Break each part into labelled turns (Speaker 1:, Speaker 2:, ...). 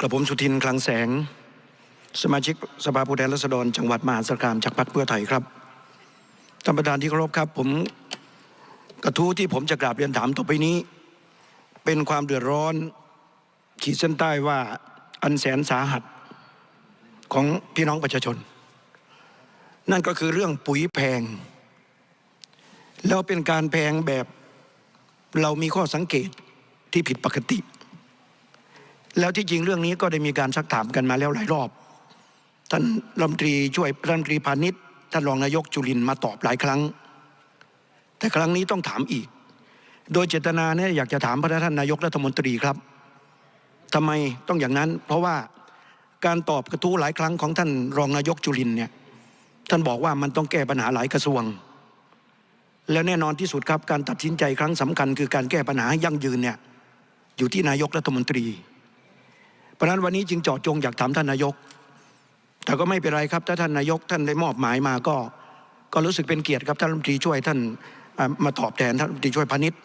Speaker 1: กระผมสุทินคลังแสง สมาชิกสภาผู้แทนราษฎรจังหวัดมหาสารคามจากพรรคเพื่อไทยครับท่านประธานที่เคารพครับ ผมกระทู้ที่ผมจะกราบเรียนถามต่อไปนี้ เป็นความเดือดร้อน ขีดเส้นใต้ว่าอันแสนสาหัสของพี่น้องประชาชน นั่นก็คือเรื่องปุ๋ยแพง แล้วเป็นการแพงแบบเรามีข้อสังเกตที่ผิดปกติ แล้วที่จริงเรื่องนี้ก็ได้มีการซักถามกันมาแล้วหลายรอบ ท่านรัฐมนตรีช่วยรัฐมนตรีพาณิชย์ท่านรองนายกจุลินมาตอบหลายครั้ง แต่ครั้งนี้ต้องถามอีก โดยเจตนาเนี่ยอยากจะถามพระท่านนายกรัฐมนตรีครับทำไมต้องอย่างนั้น เพราะว่าการตอบกระทู้หลายครั้งของท่านรองนายกจุลินเนี่ยท่านบอกว่ามันต้องแก้ปัญหาหลายกระทรวง และแน่นอนที่สุดครับการตัดสินใจครั้งสำคัญ คือการแก้ปัญหายั่งยืนเนี่ยอยู่ที่นายกรัฐมนตรี เพราะฉะนั้นวันนี้จึงเจาะจงอยากถามท่านนายก แต่ก็ไม่เป็นไรครับ ถ้าท่านนายกท่านได้มอบหมายมาก็ ก็รู้สึกเป็นเกียรติครับท่านรัฐมนตรีช่วยท่านมาตอบแทนท่านรัฐมนตรีช่วยพาณิชย์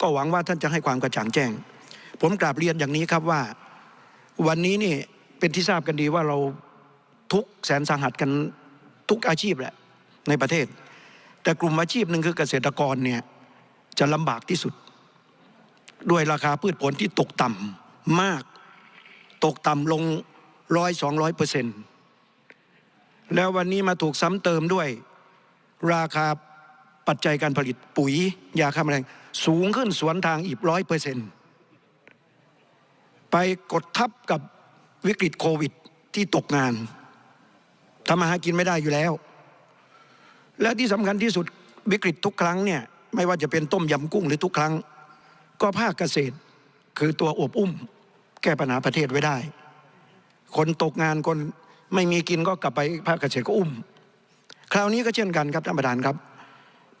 Speaker 1: ก็หวังว่าท่านจะให้ความกระจ่างแจ้ง ผมกราบเรียนอย่างนี้ครับว่า วันนี้นี่เป็นที่ทราบกันดีว่าเราทุกแสนสาหัสกันทุกอาชีพแหละในประเทศ แต่กลุ่มอาชีพหนึ่งคือเกษตรกรเนี่ยจะลำบากที่สุด ด้วยราคาพืชผลที่ตกต่ำมาก ตกต่ำลงร้อยสองร้อยเปอร์เซ็นต์แล้ววันนี้มาถูกซ้ำเติมด้วย ราคาปัจจัยการผลิตปุ๋ย ยาฆ่าแมลงสูงขึ้นสวนทางอีกร้อยเปอร์เซ็นต์ไปกดทับกับวิกฤตโควิดที่ตกงานทำมาหากินไม่ได้อยู่แล้ว และที่สำคัญที่สุดวิกฤตทุกครั้งเนี่ยไม่ว่าจะเป็นต้มยำกุ้งหรือทุกครั้ง ก็ภาคเกษตรคือตัวอบอุ้ม แก้ปัญหาประเทศไว้ได้ คนตกงานคนไม่มีกินก็กลับไปภาคเกษตรก็อุ้ม คราวนี้ก็เช่นกันครับท่านประธานครับ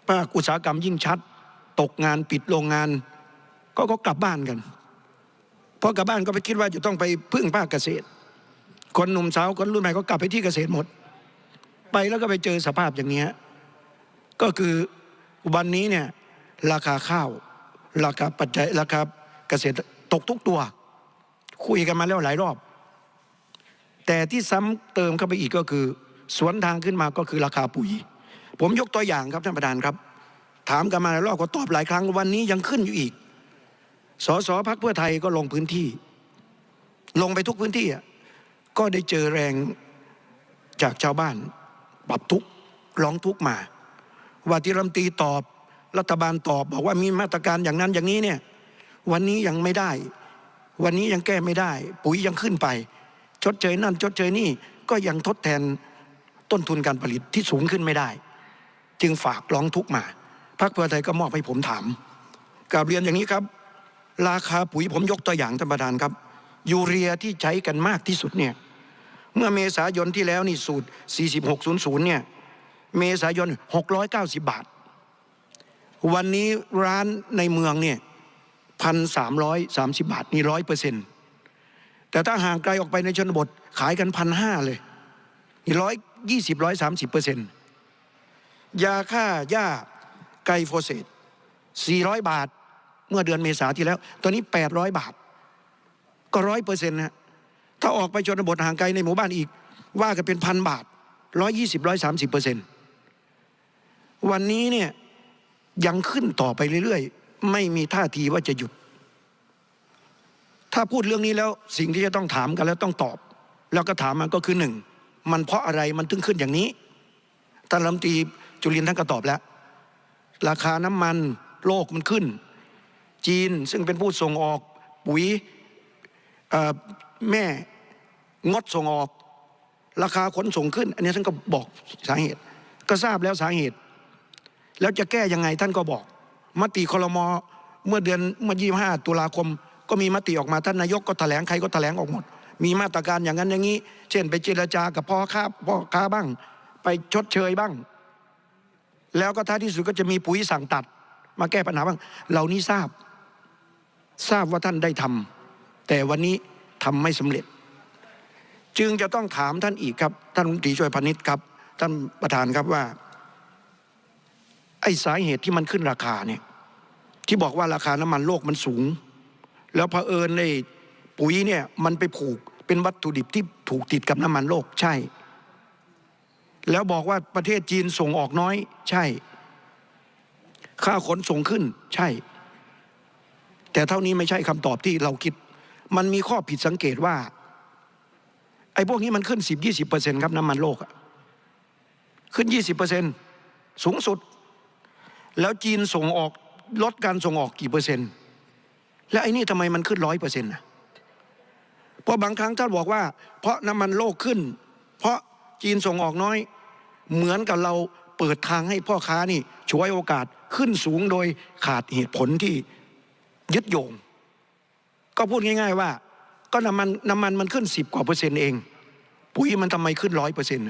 Speaker 1: ภาคอุตสาหกรรมยิ่งชัด ตกงานปิดโรงงาน ก็ก็กลับบ้านกันพอกลับบ้านก็ไปคิดว่าจะต้องไปพึ่งภาคเกษตร คนหนุ่มสาวคนรุ่นใหม่ก็กลับไปที่เกษตรหมด ไปแล้วก็ไปเจอสภาพอย่างเนี้ยก็คือวันนี้เนี่ยราคาข้าว ราคาปัจจัยราคาเกษตรตกทุกตัว คุยกันมาแล้วหลายรอบ แต่ที่ซ้ำเติมเข้าไปอีกก็คือ สวนทางขึ้นมาก็คือราคาปุ๋ย ผมยกตัวอย่างครับท่านประธานครับ ถามกันมาหลายรอบก็ตอบหลายครั้งวันนี้ยังขึ้นอยู่อีกสสพักเพื่อไทยก็ลงพื้นที่ ลงไปทุกพื้นที่ก็ได้เจอแรงจากชาวบ้านปรับทุกร้องทุกมา ว่าที่รัฐมตีตอบรัฐบาลตอบบอกว่ามีมาตรการอย่างนั้นอย่างนี้เนี่ยวันนี้ยังไม่ได้ วันนี้ยังแก้ไม่ได้ ปุ๋ยยังขึ้นไป ชดเชยนั่นชดเชยนี่ก็ยังทดแทนต้นทุนการผลิตที่สูงขึ้นไม่ได้ จึงฝากร้องทุกข์มาพรรคเพื่อไทยก็มอบให้ผมถามกราบเรียนอย่างนี้ครับ ราคาปุ๋ยผมยกตัวอย่างท่านประธานครับ ยูเรียที่ใช้กันมากที่สุดเนี่ยเมื่อเมษายนที่แล้วนี่สูตร 4600 เนี่ย เมษายน 690 บาท วันนี้ร้านในเมืองเนี่ย พันสามร้อยสามสิบบาทนี่ร้อยเปอร์เซ็นต์แต่ถ้าห่างไกลออกไปในชนบทขายกันพันห้าเลยนี่ร้อยยี่สิบร้อยสามสิบเปอร์เซ็นต์ยาฆ่าหญ้าไกลโฟเสตสี่ร้อยบาทเมื่อเดือนเมษาที่แล้ว ตอนนี้แปดร้อยบาท ก็ร้อยเปอร์เซ็นต์นะถ้าออกไปชนบทห่างไกลในหมู่บ้านอีก ว่ากันเป็นพันบาทร้อยยี่สิบร้อยสามสิบเปอร์เซ็นต์วันนี้เนี่ยยังขึ้นต่อไปเรื่อยๆ ไม่มีท่าทีว่าจะหยุด ถ้าพูดเรื่องนี้แล้วสิ่งที่จะต้องถามกันแล้วต้องตอบ แล้วก็ถามมันก็คือหนึ่งมันเพราะอะไรมันถึงขึ้นอย่างนี้ท่านรัฐมนตรีจุลินท่านก็ตอบแล้ว ราคาน้ำมันโลกมันขึ้น จีนซึ่งเป็นผู้ส่งออกปุ๋ยแม่งดส่งออก ราคาขนส่งขึ้น อันนี้ท่านก็บอกสาเหตุ ก็ทราบแล้วสาเหตุ แล้วจะแก้ยังไงท่านก็บอก มติคลมเมื่อเดือนเมื่อ25ตุลาคม ก็มีมติออกมาท่านนายกก็แถลงใครก็แถลงออกหมด มีมาตรการอย่างนั้นอย่างนี้ เช่นไปเจรจากับพ่อค้าพ่อค้าบ้าง ไปชดเชยบ้าง แล้วก็ท้ายที่สุดก็จะมีปุ๋ยสั่งตัด มาแก้ปัญหาบ้าง เหล่านี้ทราบ ทราบว่าท่านได้ทำแต่วันนี้ทำไม่สำเร็จ จึงจะต้องถามท่านอีกครับ ท่านรัฐมนตรีช่วยพาณิชย์ครับ ท่านประธานครับว่า ไอ้สาเหตุที่มันขึ้นราคาเนี่ยที่บอกว่าราคาน้ำมันโลกมันสูง แล้วเผอิญในปุ๋ยเนี่ยมันไปผูกเป็นวัตถุดิบที่ผูกติดกับน้ำมันโลกใช่ แล้วบอกว่าประเทศจีนส่งออกน้อยใช่ ค่าขนส่งขึ้นใช่ แต่เท่านี้ไม่ใช่คำตอบที่เราคิด มันมีข้อผิดสังเกตว่า ไอ้พวกนี้มันขึ้นสิบยี่สิบเปอร์เซ็นครับน้ำมันโลกอะขึ้นยี่สิบเปอร์เซ็นสูงสุด แล้วจีนส่งออกลดการส่งออกกี่เปอร์เซ็นต์แล้วไอ้นี่ทำไมมันขึ้นร้อยเปอร์เซ็นต์นะเพราะบางครั้งท่านบอกว่า เพราะน้ำมันโลกขึ้น เพราะจีนส่งออกน้อย เหมือนกับเราเปิดทางให้พ่อค้านี่ช่วยโอกาสขึ้นสูงโดยขาดเหตุผลที่ยึดโยง ก็พูดง่าย ๆว่า ก็น้ำมันน้ำมันมันขึ้นสิบกว่าเปอร์เซ็นต์เอง ปุ๋ยมันทำไมขึ้นร้อยเปอร์เซ็นต์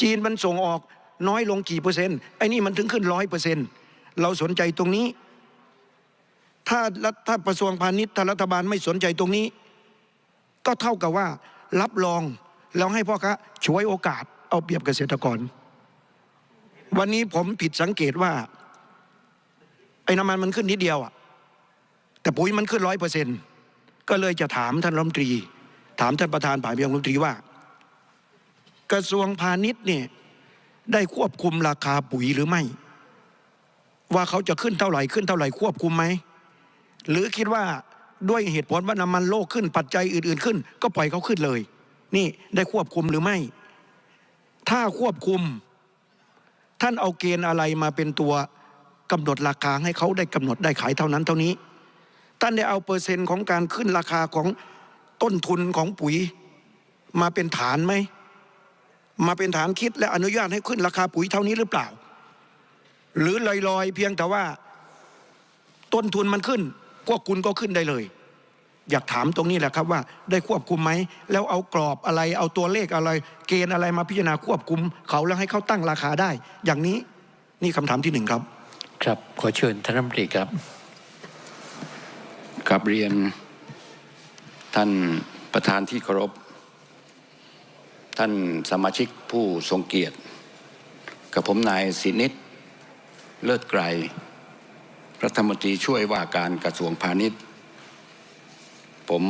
Speaker 1: จีนมันส่งออก น้อยลงกี่เปอร์เซ็นต์ไอ้นี่มันถึงขึ้นร้อยเปอร์เซ็นต์เราสนใจตรงนี้ ถ้ารัฐถ้ากระทรวงพาณิชย์ถ้ารัฐบาลไม่สนใจตรงนี้ ก็เท่ากับว่ารับรองแล้วให้พ่อค้าช่วยโอกาสเอาเปรียบเกษตรกร วันนี้ผมผิดสังเกตว่าไอ้น้ำมันมันขึ้นนิดเดียวอะแต่ปุ๋ยมันขึ้นร้อยเปอร์เซ็นต์ก็เลยจะถามท่านรัฐมนตรี ถามท่านประธานผ่านไปยังรัฐมนตรีว่า กระทรวงพาณิชย์เนี่ย ได้ควบคุมราคาปุ๋ยหรือไม่ ว่าเขาจะขึ้นเท่าไหร่ขึ้นเท่าไหร่ควบคุมไหมหรือคิดว่าด้วยเหตุผลว่าน้ำมันโลกขึ้นปัจจัยอื่น ๆ ขึ้น ก็ปล่อยเขาขึ้นเลย นี่ได้ควบคุมหรือไม่ ถ้าควบคุม ท่านเอาเกณฑ์อะไรมาเป็นตัวกำหนดราคาให้เขาได้กำหนดได้ขายเท่านั้นเท่านี้ ท่านได้เอาเปอร์เซ็นต์ของการขึ้นราคาของต้นทุนของปุ๋ยมาเป็นฐานไหม มาเป็นฐานคิดและอนุญาตให้ขึ้นราคาปุ๋ยเท่านี้หรือเปล่า หรือลอยๆ เพียงแต่ว่า ต้นทุนมันขึ้น พวกคุณก็ขึ้นได้เลย อยากถามตรงนี้แหละครับว่า ได้ควบคุมไหม แล้วเอากรอบอะไร เอาตัวเลขอะไร เกณฑ์อะไรมาพิจารณาควบคุม เขาแล้วให้เขาตั้งราคาได้ อย่างนี้นี่คำถามที่หนึ่งครับ
Speaker 2: ครับขอเชิญท่านรัฐมนตรีครับ
Speaker 3: กลับเรียนท่านประธานที่เคารพ ท่านสมาชิกผู้ทรงเกียรติ กับผมนายสินิตเลิศไกรรัฐมนตรีช่วยว่าการกระทรวงพาณิชย์ ผม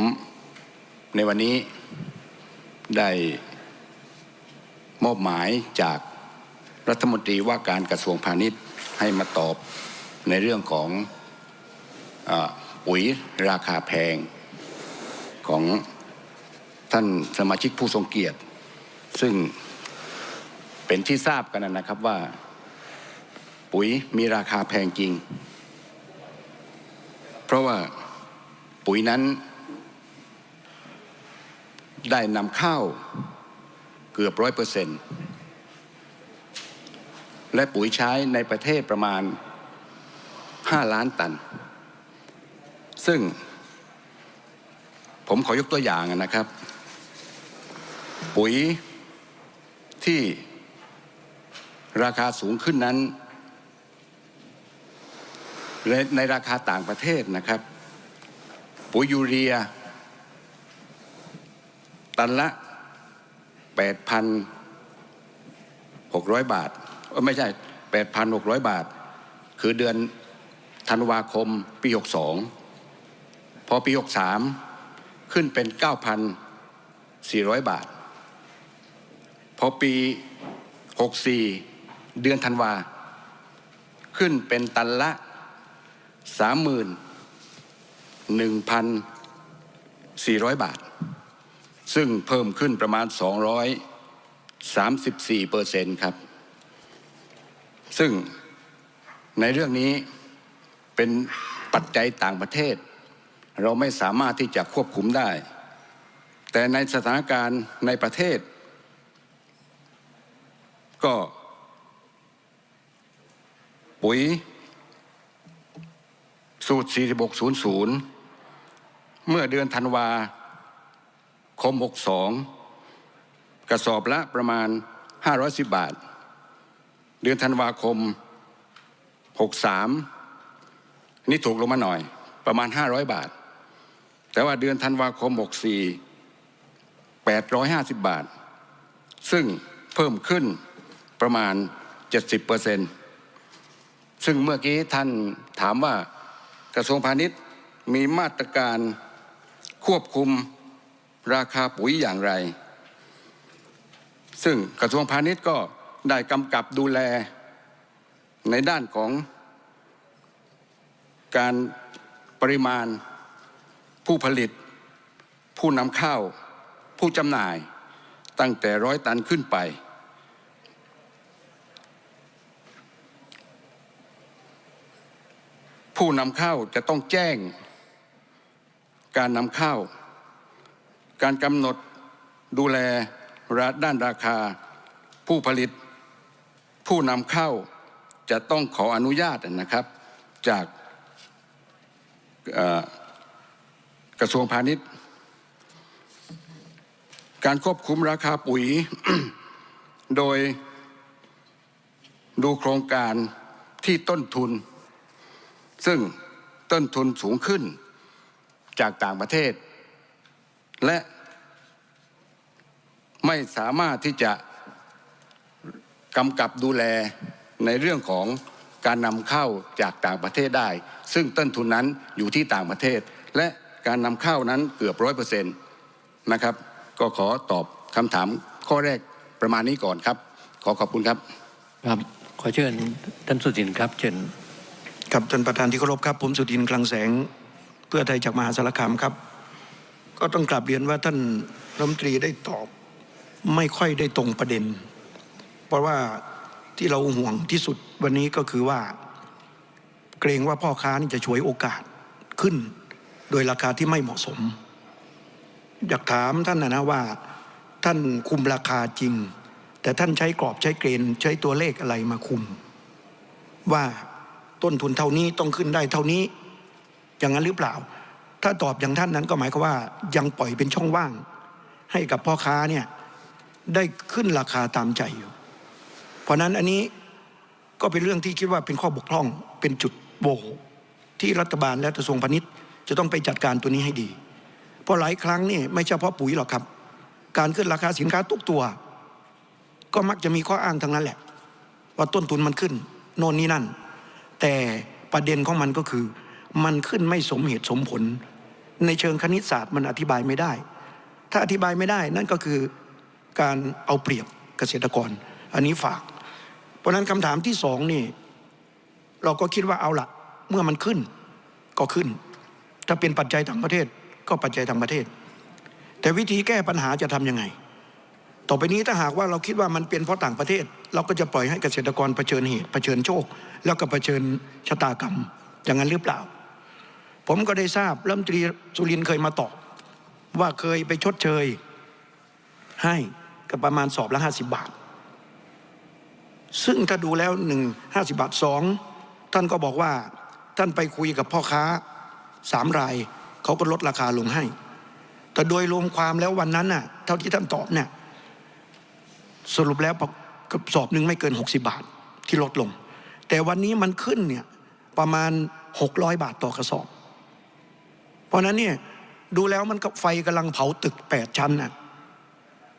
Speaker 3: ในวันนี้ได้มอบหมายจากรัฐมนตรีว่าการกระทรวงพาณิชย์ให้มาตอบในเรื่องของอปุ๋ยราคาแพงของท่านสมาชิกผู้ทรงเกียรติ ซึ่งเป็นที่ทราบกันนะครับว่า ปุ๋ยมีราคาแพงจริง เพราะว่าปุ๋ยนั้นได้นำเข้าเกือบร้อยเปอร์เซ็นต์และปุ๋ยใช้ในประเทศประมาณ 5 ล้านตัน ซึ่งผมขอยกตัวอย่างนะครับ ปุ๋ย ที่ราคาสูงขึ้นนั้น ในราคาต่างประเทศนะครับปุ๋ยยูเรีย ตันละ 8,600 บาทไม่ใช่ 8,600 บาท คือเดือนธันวาคมปี 62 พอปี 63 ขึ้นเป็น 9,400 บาท พอปี 64 เดือนธันวา ขึ้นเป็นตันละ 31,400 บาท ซึ่งเพิ่มขึ้นประมาณ 234เปอร์เซ็นต์ครับ ซึ่งในเรื่องนี้เป็นปัจจัยต่างประเทศ เราไม่สามารถที่จะควบคุมได้ แต่ในสถานการณ์ในประเทศ ก็ปุ๋ยสูตร 4600 เมื่อเดือนธันวาคม 62 กระสอบละประมาณ 510 บาท เดือนธันวาคม 63 นี่ถูกลงมาหน่อยประมาณ 500 บาท แต่ว่าเดือนธันวาคม 64 850 บาท ซึ่งเพิ่มขึ้น ประมาณ 70เปอร์เซ็นต์ซึ่งเมื่อกี้ท่านถามว่ากระทรวงพาณิชย์มีมาตรการควบคุมราคาปุ๋ยอย่างไร ซึ่งกระทรวงพาณิชย์ก็ได้กำกับดูแลในด้านของการปริมาณผู้ผลิต ผู้นำเข้า ผู้จำหน่ายตั้งแต่ร้อยตันขึ้นไป ผู้นำเข้าจะต้องแจ้ง การนำเข้า การกำหนดดูแลรัฐด้านราคา ผู้ผลิต ผู้นำเข้าจะต้องขออนุญาตนะครับ จากกระทรวงพาณิชย์ การควบคุมราคาปุ๋ย โดยดูโครงการที่ต้นทุน ซึ่งต้นทุนสูงขึ้นจากต่างประเทศ และไม่สามารถที่จะกำกับดูแลในเรื่องของการนำเข้าจากต่างประเทศได้ ซึ่งต้นทุนนั้นอยู่ที่ต่างประเทศ และการนำเข้านั้นเกือบร้อยเปอร์เซ็นต์นะครับ ก็ขอตอบคำถามข้อแรกประมาณนี้ก่อนครับ ขอขอบคุณครับ
Speaker 2: ครับ ขอเชิญท่านสุทินครับ เชิญ
Speaker 1: ครับท่านประธานที่เคารพครับ ผมสุทินคลังแสง เพื่อไทยจากมหาสารคามครับ ก็ต้องกลับเรียนว่าท่านรัฐมนตรีได้ตอบไม่ค่อยได้ตรงประเด็น เพราะว่าที่เราห่วงที่สุดวันนี้ก็คือว่า เกรงว่าพ่อค้านี่จะฉวยโอกาสขึ้น โดยราคาที่ไม่เหมาะสม อยากถามท่านนะนะว่า ท่านคุมราคาจริง แต่ท่านใช้กรอบใช้เกณฑ์ใช้ตัวเลขอะไรมาคุม ว่า ต้นทุนเท่านี้ต้องขึ้นได้เท่านี้ อย่างนั้นหรือเปล่า ถ้าตอบอย่างท่านนั้นก็หมายความว่า ยังปล่อยเป็นช่องว่าง ให้กับพ่อค้าเนี่ยได้ขึ้นราคาตามใจอยู่เพราะนั้นอันนี้ก็เป็นเรื่องที่คิดว่าเป็นข้อบกพร่องเป็นจุดโหวที่รัฐบาลและกระทรวงพาณิชย์ จะต้องไปจัดการตัวนี้ให้ดี เพราะหลายครั้งนี่ไม่เฉพาะปุ๋ยหรอกครับ การขึ้นราคาสินค้าทุกตัว ก็มักจะมีข้ออ้างทั้งนั้นแหละ ว่าต้นทุนมันขึ้น โน่นนี่นั่น แต่ประเด็นของมันก็คือ มันขึ้นไม่สมเหตุสมผล ในเชิงคณิตศาสตร์มันอธิบายไม่ได้ ถ้าอธิบายไม่ได้นั่นก็คือการเอาเปรียบเกษตรกร อันนี้ฝาก เพราะนั้นคำถามที่สองนี่ เราก็คิดว่าเอาละเมื่อมันขึ้นก็ขึ้น ถ้าเป็นปัจจัยทางประเทศก็ปัจจัยทางประเทศ แต่วิธีแก้ปัญหาจะทำยังไง ต่อไปนี้ถ้าหากว่าเราคิดว่ามันเป็นเพราะต่างประเทศ เราก็จะปล่อยให้เกษตรกรเผชิญเหตุเผชิญโชค แล้วก็เผชิญชะตากรรม อย่างนั้นหรือเปล่า ผมก็ได้ทราบรัฐมนตรีสุรินเคยมาตอบว่าเคยไปชดเชย ให้กับประมาณสอบละห้าสิบบาท ซึ่งถ้าดูแล้วหนึ่งห้าสิบบาทสองท่านก็บอกว่าท่านไปคุยกับพ่อค้าสามรายเขาก็ลดราคาลงให้ แต่โดยรวมความแล้ววันนั้นน่ะ เท่าที่ท่านตอบเนี่ยสรุปแล้วกระสอบหนึ่งไม่เกิน 60 บาทที่ลดลง แต่วันนี้มันขึ้นเนี่ยประมาณ 600 บาทต่อกระสอบ เพราะนั้นเนี่ยดูแล้วมันกับไฟกำลังเผาตึก 8 ชั้นน่ะ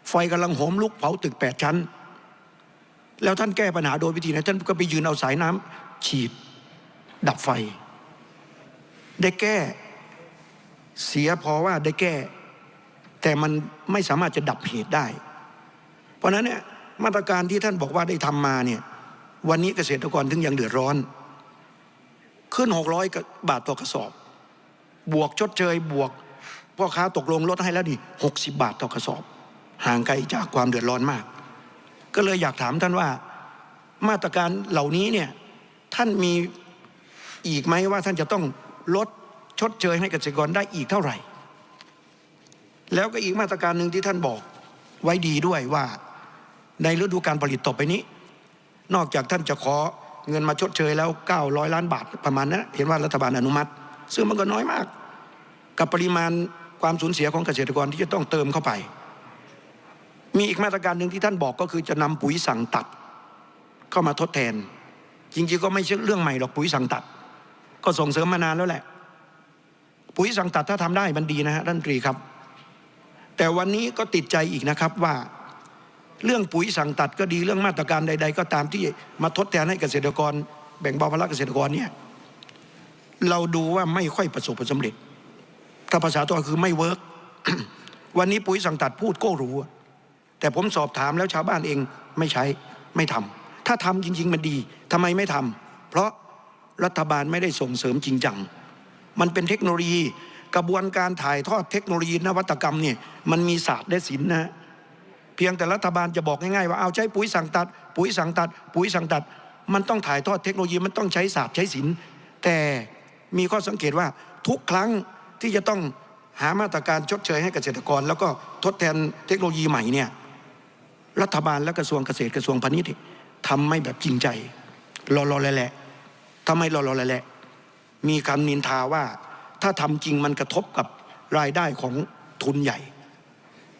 Speaker 1: ไฟกำลังโหมลุกเผาตึก 8 ชั้น แล้วท่านแก้ปัญหาโดยวิธีไหนท่านก็ไปยืนเอาสายน้ำฉีด ดับไฟ ได้แก้เสียพอว่าได้แก้ แต่มันไม่สามารถจะดับเหตุได้ เพราะฉะนั้นเนี่ยมาตรการที่ท่านบอกว่าได้ทำมาเนี่ย วันนี้เกษตรกรถึงยังเดือดร้อน ขึ้น 600 บาทต่อกระสอบ บวกชดเชยบวกพ่อค้าตกลงลดให้แล้วนี่60 บาทต่อกระสอบ ห่างไกลจากความเดือดร้อนมาก ก็เลยอยากถามท่านว่ามาตรการเหล่านี้เนี่ยท่านมีอีกไหมว่าท่านจะต้องลดชดเชยให้เกษตรกรได้อีกเท่าไหร่ แล้วก็อีกมาตรการหนึ่งที่ท่านบอกไว้ดีด้วยว่า ในฤดูการผลิตต่อไปนี้ นอกจากท่านจะขอเงินมาชดเชยแล้ว 900 ล้านบาทประมาณนั้นเห็นว่ารัฐบาลอนุมัติ ซึ่งมันก็น้อยมาก กับปริมาณความสูญเสียของเกษตรกรที่จะต้องเติมเข้าไป มีอีกมาตรการหนึ่งที่ท่านบอกก็คือจะนำปุ๋ยสั่งตัด เข้ามาทดแทน จริงๆก็ไม่ใช่เรื่องใหม่หรอกปุ๋ยสั่งตัด ก็ส่งเสริมมานานแล้วแหละ ปุ๋ยสั่งตัดถ้าทำได้มันดีนะฮะท่านตรีครับ แต่วันนี้ก็ติดใจอีกนะครับว่า เรื่องปุ๋ยสั่งตัดก็ดีเรื่องมาตรการใด ๆ ก็ตามที่มาทดแทนให้เกษตรกร แบ่งเบาภาระเกษตรกรเนี่ยเราดูว่าไม่ค่อยประสบผลสำเร็จ ถ้าภาษาตัวคือไม่เวิร์กวันนี้ปุ๋ยสั่งตัดพูดก็รู้ แต่ผมสอบถามแล้วชาวบ้านเองไม่ใช้ไม่ทำถ้าทำจริง ๆ มันดีทำไมไม่ทำเพราะรัฐบาลไม่ได้ส่งเสริมจริงจัง มันเป็นเทคโนโลยีกระบวนการถ่ายทอดเทคโนโลยีนวัตกรรมเนี่ยมันมีศาสตร์และศิลป์นะ พียงแต่รัฐบาลจะบอกง่ายๆว่าเอาใช้ปุ๋ยสั่งตัด ปุ๋ยสั่งตัด ปุ๋ยสั่งตัด มันต้องถ่ายทอดเทคโนโลยีมันต้องใช้ศาสตร์ใช้ศิลป์แต่มีข้อสังเกตว่าทุกครั้งที่จะต้องหามาตรการชดเชยให้เกษตรกร แล้วก็ทดแทนเทคโนโลยีใหม่เนี่ยรัฐบาลและกระทรวงเกษตรกระทรวงพาณิชย์ทำไม่แบบจริงใจรอรอแหละๆทำไมรอรอแหละๆมีคำนินทาว่าถ้าทำจริงมันกระทบกับรายได้ของทุนใหญ่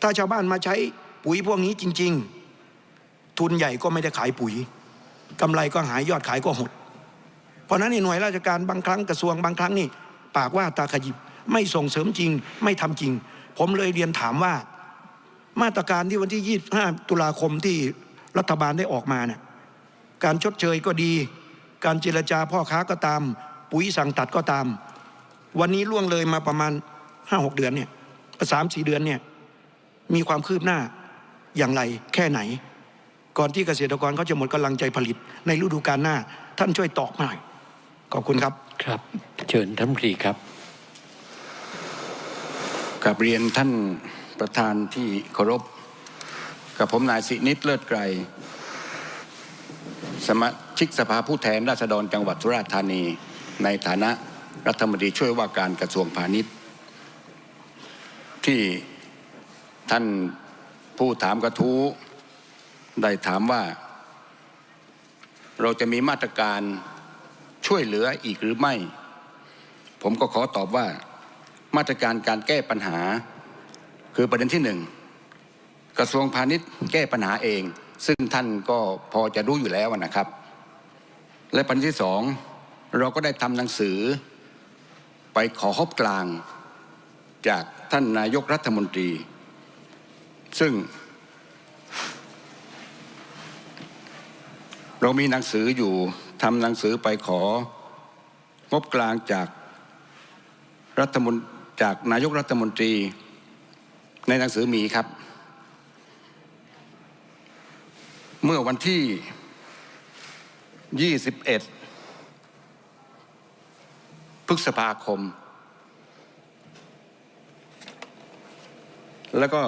Speaker 1: ถ้าชาวบ้านมาใช้ ปุ๋ยพวกนี้จริง ๆ ทุนใหญ่ก็ไม่ได้ขายปุ๋ยกำไรก็หายยอดขายก็หด เพราะนั้นนี่หน่วยราชการบางครั้งกระทรวงบางครั้งนี่ ปากว่าตาขยิบไม่ส่งเสริมจริง ไม่ทำจริง ผมเลยเรียนถามว่า มาตรการที่วันที่ 25 ตุลาคมที่รัฐบาลได้ออกมาเนี่ยการชดเชยก็ดี การเจรจาพ่อค้าก็ตาม ปุ๋ยสั่งตัดก็ตาม วันนี้ล่วงเลยมาประมาณ5-6เดือนเนี่ยสามสี่เดือนเนี่ยมีความคืบหน้า อย่างไรแค่ไหน ก่อนที่เกษตรกรเขาจะหมดกำลังใจผลิต ในฤดูกาลหน้า ท่านช่วยตอบหน่อยขอบคุณครับ
Speaker 2: ครับ เชิญท่านรัฐมนตรีครับ
Speaker 3: กับเรียนท่านประธานที่เคารพ กับผมนายสินิตเลิศไกรสมาชิกสภาผู้แทนราษฎรจังหวัดสุราษฎร์ธานี ในฐานะรัฐมนตรีช่วยว่าการกระทรวงพาณิชย์ ที่ท่าน ผู้ถามกระทู้ได้ถามว่า เราจะมีมาตรการช่วยเหลืออีกหรือไม่ ผมก็ขอตอบว่า มาตรการการแก้ปัญหา คือประเด็นที่หนึ่งกระทรวงพาณิชย์แก้ปัญหาเอง ซึ่งท่านก็พอจะรู้อยู่แล้วนะครับ และประเด็นที่สองเราก็ได้ทำหนังสือ ไปขอฮบกลาง จากท่านนายกรัฐมนตรี ซึ่ง เรามีหนังสืออยู่ทำหนังสือไปของบกลางจากรัฐมนจากนายกรัฐมนตรี ในหนังสือมีครับ เมื่อวันที่ 21 พฤษภาคม แล้วก็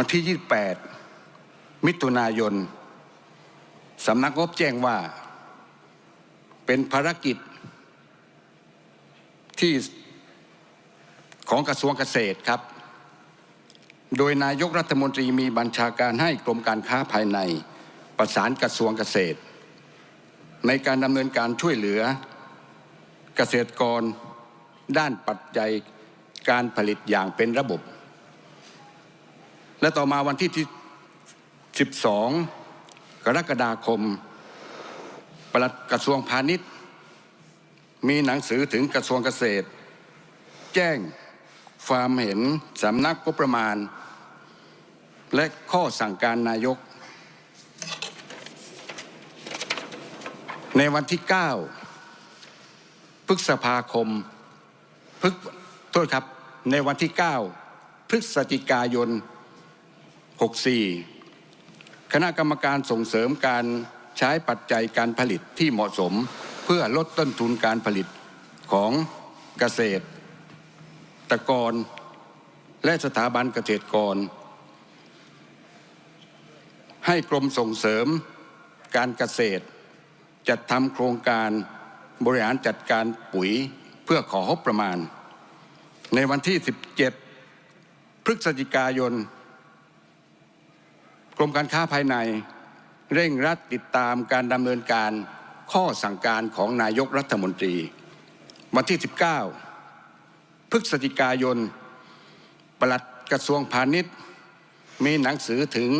Speaker 3: วันที่ 28 มิถุนายนสำนักงบแจ้งว่า เป็นภารกิจที่ของกระทรวงเกษตรครับ โดยนายกรัฐมนตรีมีบัญชาการให้กรมการค้าภายในประสานกระทรวงเกษตร ในการดำเนินการช่วยเหลือ เกษตรกรด้านปัจจัยการผลิตอย่างเป็นระบบ และต่อมาวันที่ 12 กรกฎาคมปลัดกระทรวงพาณิชย์ มีหนังสือถึงกระทรวงเกษตร แจ้งความเห็นสำนักงบประมาณ และข้อสั่งการนายก ในวันที่ 9 พฤษภาคมพฤกโทษครับ ในวันที่ 9 พฤศจิกายน 64 คณะกรรมการส่งเสริมการใช้ปัจจัยการผลิตที่เหมาะสม เพื่อลดต้นทุนการผลิตของเกษตรตรกร และสถาบันเกษตรกร ให้กรมส่งเสริมการเกษตร จัดทำโครงการบริหารจัดการปุ๋ยเพื่อขอฮบประมาณ ในวันที่ 17 พฤศจิกายน กรมการค้าภายใน เร่งรัดติดตามการดำเนินการข้อสั่งการของนายกรัฐมนตรี วันที่ 19 พฤศจิกายนปลัดกระทรวงพาณิชย์ มีหนังสือถึง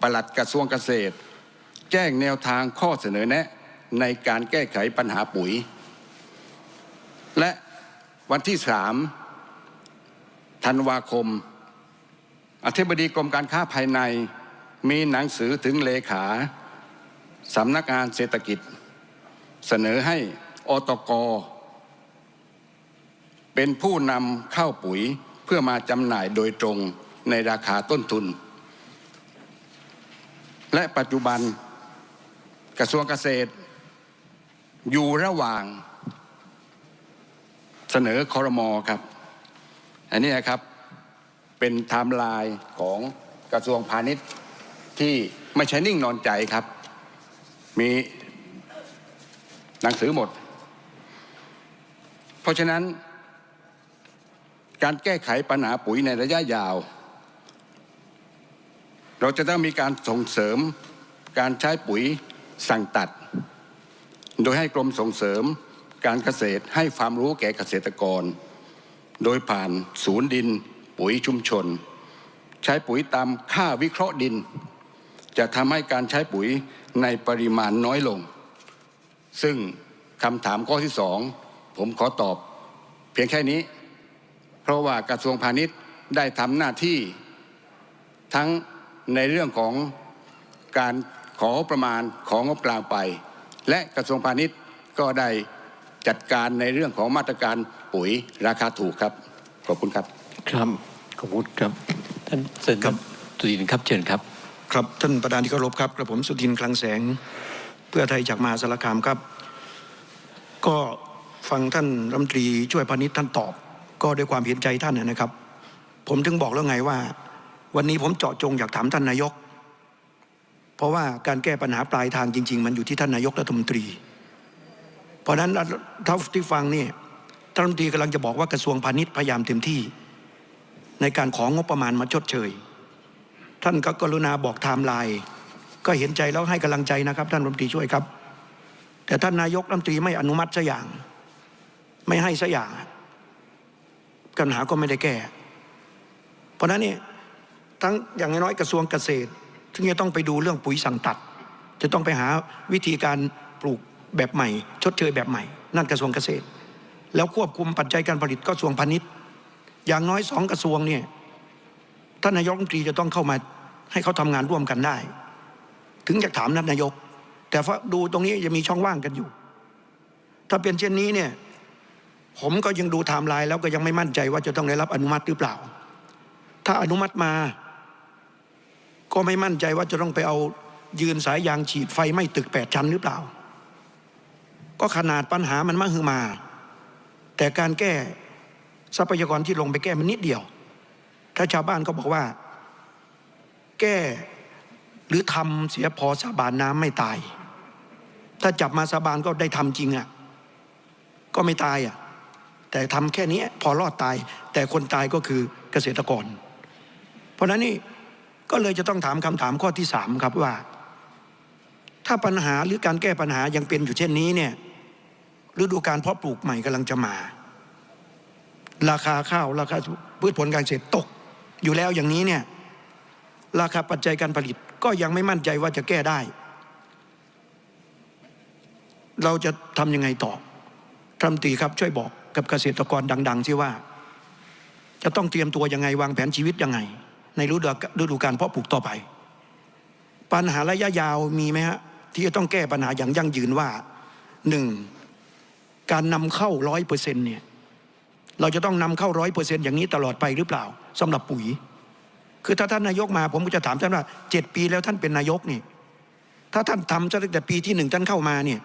Speaker 3: ปลัดกระทรวงเกษตร แจ้งแนวทางข้อเสนอแนะในการแก้ไขปัญหาปุ๋ย และวันที่3ธันวาคม อธิบดีกรมการค้าภายใน มีหนังสือถึงเลขาสำนักงานเศรษฐกิจ เสนอให้อตกเป็นผู้นำเข้าปุ๋ยเพื่อมาจำหน่ายโดยตรงในราคาต้นทุน และปัจจุบันกระทรวงเกษตร อยู่ระหว่างเสนอคอรมอครับ อันนี้นะครับเป็นไทม์ไลน์ของกระทรวงพาณิชย์ ที่ไม่ใช่นิ่งนอนใจครับ มีหนังสือหมด เพราะฉะนั้น การแก้ไขปัญหาปุ๋ยในระยะยาว เราจะต้องมีการส่งเสริมการใช้ปุ๋ยสั่งตัด โดยให้กรมส่งเสริมการเกษตรให้ความรู้แก่เกษตรกร โดยผ่านศูนย์ดิน ปุ๋ยชุมชน ใช้ปุ๋ยตามค่าวิเคราะห์ดิน จะทำให้การใช้ปุ๋ยในปริมาณน้อยลง ซึ่งคำถามข้อที่สองผมขอตอบเพียงแค่นี้ เพราะว่ากระทรวงพาณิชย์ได้ทำหน้าที่ทั้งในเรื่องของการของบประมาณของงบกลางไป และกระทรวงพาณิชย์ก็ได้จัดการในเรื่องของมาตรการปุ๋ยราคาถูกครับ ขอบคุณครับ
Speaker 2: ครับ ขอบคุณครับ ท่านเซิน
Speaker 1: ครับ
Speaker 2: สุดินครับเชิญครับ
Speaker 1: ครับท่านประธานที่เคารพครับกระผมสุทินคลังแสง เพื่อไทยจากมหาสารคามครับ ก็ฟังท่านรัฐมนตรีช่วยพาณิชย์ท่านตอบ ก็ด้วยความเห็นใจท่านนะครับ ผมถึงบอกแล้วไงว่า วันนี้ผมเจาะจงอยากถามท่านนายก เพราะว่าการแก้ปัญหาปลายทางจริง ๆ มันอยู่ที่ท่านนายกรัฐมนตรี เพราะนั้นเท่าที่ฟังนี่ท่านรัฐมนตรีกำลังจะบอกว่ากระทรวงพาณิชย์พยายามเต็มที่ ในการของงบประมาณมาชดเชย ท่านก็กรุณาบอกไทม์ไลน์ก็เห็นใจแล้วให้กำลังใจนะครับ ท่านรัฐมนตรีช่วยครับ แต่ท่านนายกรัฐมนตรีไม่อนุมัติสักอย่าง ไม่ให้สักอย่างปัญหาก็ไม่ได้แก้ เพราะฉะนั้นนี่ทั้งอย่างน้อยกระทรวงเกษตรซึ่งจะต้องไปดูเรื่องปุ๋ยสั่งตัด จะต้องไปหาวิธีการปลูกแบบใหม่ ชดเชยแบบใหม่ นั่นกระทรวงเกษตร แล้วควบคุมปัจจัยการผลิตก็กระทรวงพาณิชย์ อย่างน้อยสองกระทรวงเนี่ย ท่านนายกรัฐมนตรีจะต้องเข้ามาให้เขาทำงานร่วมกันได้ ถึงจะถามท่านนายก แต่ดูตรงนี้จะมีช่องว่างกันอยู่ ถ้าเป็นเช่นนี้เนี่ยผมก็ยังดูไทม์ไลน์แล้วก็ยังไม่มั่นใจว่าจะต้องได้รับอนุมัติหรือเปล่า ถ้าอนุมัติมา ก็ไม่มั่นใจว่าจะต้องไปเอายืนสายยางฉีดไฟไม้ตึกแปดชั้นหรือเปล่า ก็ขนาดปัญหามันมากคือมา แต่การแก้ทรัพยากรที่ลงไปแก้มันนิดเดียว ถ้าชาวบ้านก็บอกว่า แก้หรือทำเสียพอสาบานน้ำไม่ตาย ถ้าจับมาสาบานก็ได้ทำจริงอะ่ะก็ไม่ตายอะ่ะแต่ทำแค่นี้พอรอดตาย แต่คนตายก็คือเกษตรกร เพราะฉะนั้นนี่ก็เลยจะต้องถามคำถามข้อที่สามครับว่า ถ้าปัญหาหรือการแก้ปัญหายังเป็นอยู่เช่นนี้เนี่ยฤดูการเพาะปลูกใหม่กำลังจะมา ราคาข้าวราคาพืชผลการเกษตรตก อยู่แล้วอย่างนี้เนี่ยราคาปัจจัยการผลิตก็ยังไม่มั่นใจว่าจะแก้ได้ เราจะทำยังไงต่อท่านรัฐมตีครับช่วยบอกกับเกษตรกรดังๆสิว่า จะต้องเตรียมตัวยังไงวางแผนชีวิตยังไง ในฤดูฤดูการเพาะปลูกต่อไป ปัญหาระยะยาวมีไหมฮะที่จะต้องแก้ปัญหาอย่างยั่งยืนว่าหนึ่งการนำเข้าร้อยเปอร์เซ็นต์เนี่ยเราจะต้องนำเข้าร้อยเปอร์เซ็นต์อย่างนี้ตลอดไปหรือเปล่า สำหรับปุ๋ย คือถ้าท่านนายกมาผมก็จะถามท่านว่าเจ็ดปีแล้วท่านเป็นนายกนี่ ถ้าท่านทำตั้งแต่ปีที่หนึ่งท่านเข้ามาเนี่ย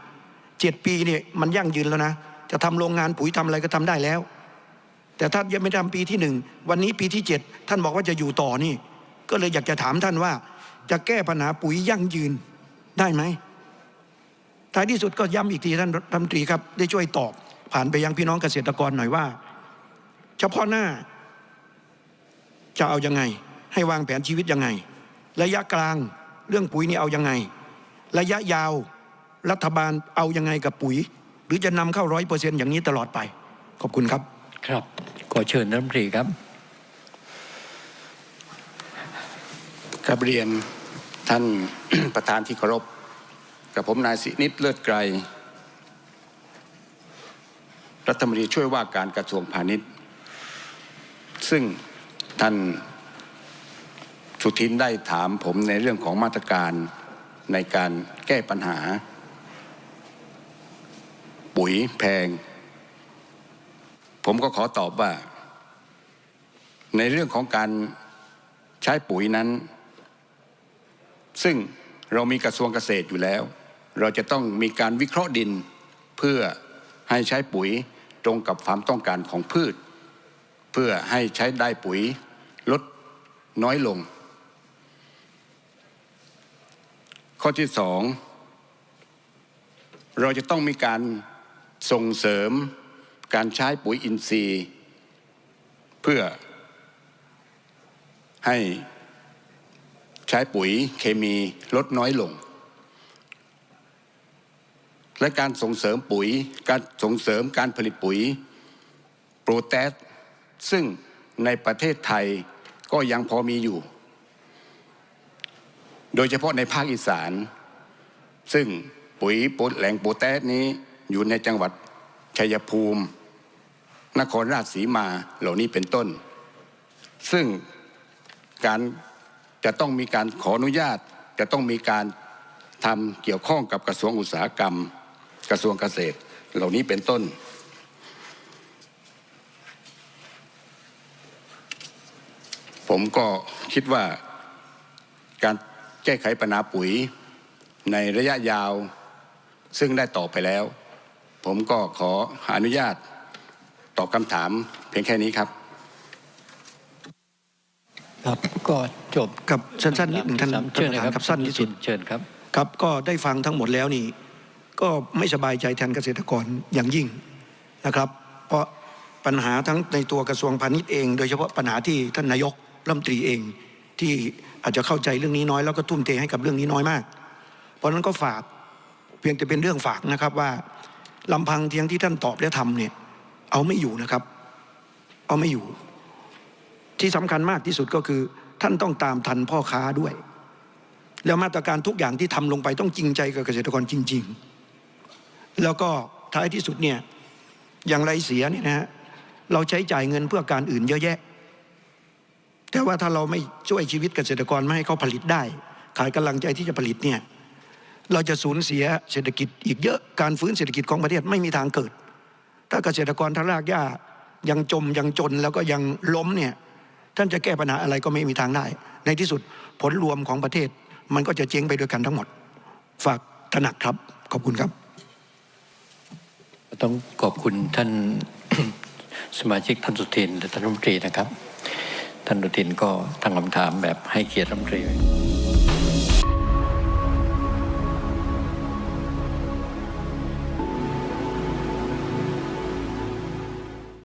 Speaker 1: เจ็ดปีเนี่ยมันยั่งยืนแล้วนะ จะทำโรงงานปุ๋ยทำอะไรก็ทำได้แล้ว แต่ถ้านยังไม่ทำปีที่หนึ่งวันนี้ปีที่เจ็ดท่านบอกว่าจะอยู่ต่อนี่ ก็เลยอยากจะถามท่านว่า จะแก้ปัญหาปุ๋ยยั่งยืนได้ไหมท้ายที่สุดก็ย้ำอีกทีท่านรัฐมนตรีครับได้ช่วยตอบผ่านไปยังพี่น้องเกษตรกรหน่อยว่า เฉพาะหน้า จะเอายังไง ให้วางแผนชีวิตยังไง ระยะกลางเรื่องปุ๋ยนี่เอายังไง ระยะยาวรัฐบาลเอายังไงกับปุ๋ย หรือจะนำเข้าร้อยเปอร์เซ็นต์อย่างนี้ตลอดไป ขอบคุณครับ
Speaker 2: ครับขอเชิญรัฐมนตรีครับ
Speaker 3: ครับเรียนท่านประธานที่เคารพกับผมนายสินิตเลิศไกรรัฐมนตรีช่วยว่าการกระทรวงพาณิชย์ ซึ่ง ท่านสุทินได้ถามผมในเรื่องของมาตรการในการแก้ปัญหา ปุ๋ยแพง ผมก็ขอตอบว่า ในเรื่องของการใช้ปุ๋ยนั้น ซึ่งเรามีกระทรวงเกษตรอยู่แล้ว เราจะต้องมีการวิเคราะห์ดินเพื่อให้ใช้ปุ๋ยตรงกับความต้องการของพืช เพื่อให้ใช้ได้ปุ๋ย น้อยลง ข้อที่สองเราจะต้องมีการส่งเสริมการใช้ปุ๋ยอินทรีย์ เพื่อให้ใช้ปุ๋ยเคมีลดน้อยลง และการส่งเสริมปุ๋ยการส่งเสริมการผลิตปุ๋ยโปรแทสซึ่งในประเทศไทย ก็ยังพอมีอยู่ โดยเฉพาะในภาคอีสาน ซึ่งปุ๋ยปรแหล่งปรแทสนี้อยู่ในจังหวัดชัยภูมิ นครราชสีมาเหล่านี้เป็นต้น ซึ่งการจะต้องมีการขออนุญาต จะต้องมีการทำเกี่ยวข้องกับกระทรวงอุตสาหกรรม กระทรวงเกษตร เหล่านี้เป็นต้น ผมก็คิดว่าการแก้ไขปัญหาปุ๋ยในระยะยาว ซึ่งได้ตอบไปแล้ว ผมก็ขออนุญาตตอบคำถามเพียงแค่นี้ครับ
Speaker 2: ครับก็จบ
Speaker 1: กับสั้นๆนิดหนึ่งท่าน
Speaker 2: เชิญเลยครับ
Speaker 1: ท่านประธานครับสั้นที่สุด
Speaker 2: เชิญครับ
Speaker 1: ครับก็ได้ฟังทั้งหมดแล้วนี่ ก็ไม่สบายใจแทนเกษตรกรอย่างยิ่งนะครับ เพราะปัญหาทั้งในตัวกระทรวงพาณิชย์เอง โดยเฉพาะปัญหาที่ท่านนายก รัฐมนตรีเองที่อาจจะเข้าใจเรื่องนี้น้อยแล้วก็ทุ่มเทให้กับเรื่องนี้น้อยมาก เพราะนั้นก็ฝากเพียงแต่เป็นเรื่องฝากนะครับว่าลำพังเทียงที่ท่านตอบและทำเนี่ยเอาไม่อยู่นะครับ เอาไม่อยู่ ที่สำคัญมากที่สุดก็คือ ท่านต้องตามทันพ่อค้าด้วย แล้วมาตรการทุกอย่างที่ทำลงไปต้องจริงใจกับเกษตรกรจริง ๆ แล้วก็ท้ายที่สุดเนี่ยอย่างไรเสียเนี่ยนะฮะเราใช้จ่ายเงินเพื่อการอื่นเยอะแยะ แต่ว่าถ้าเราไม่ช่วยชีวิตเกษตรกรไม่ให้เขาผลิตได้ ขายกำลังใจที่จะผลิตเนี่ยเราจะสูญเสียเศรษฐกิจอีกเยอะการฟื้นเศรษฐกิจของประเทศไม่มีทางเกิด ถ้าเกษตรกรทารากหญ้ายังจมยังจนแล้วก็ยังล้มเนี่ยท่านจะแก้ปัญหาอะไรก็ไม่มีทางได้ ในที่สุดผลรวมของประเทศมันก็จะเจ๊งไปด้วยกันทั้งหมด ฝากตระหนักครับ ขอบคุณครับ
Speaker 2: ต้องขอบคุณท่านสมาชิกท่านสุทินและท่านรัฐมนตรีนะครับ ท่านดุทินก็ตั้งคำถามแบบให้เกียรติรัฐมนตรี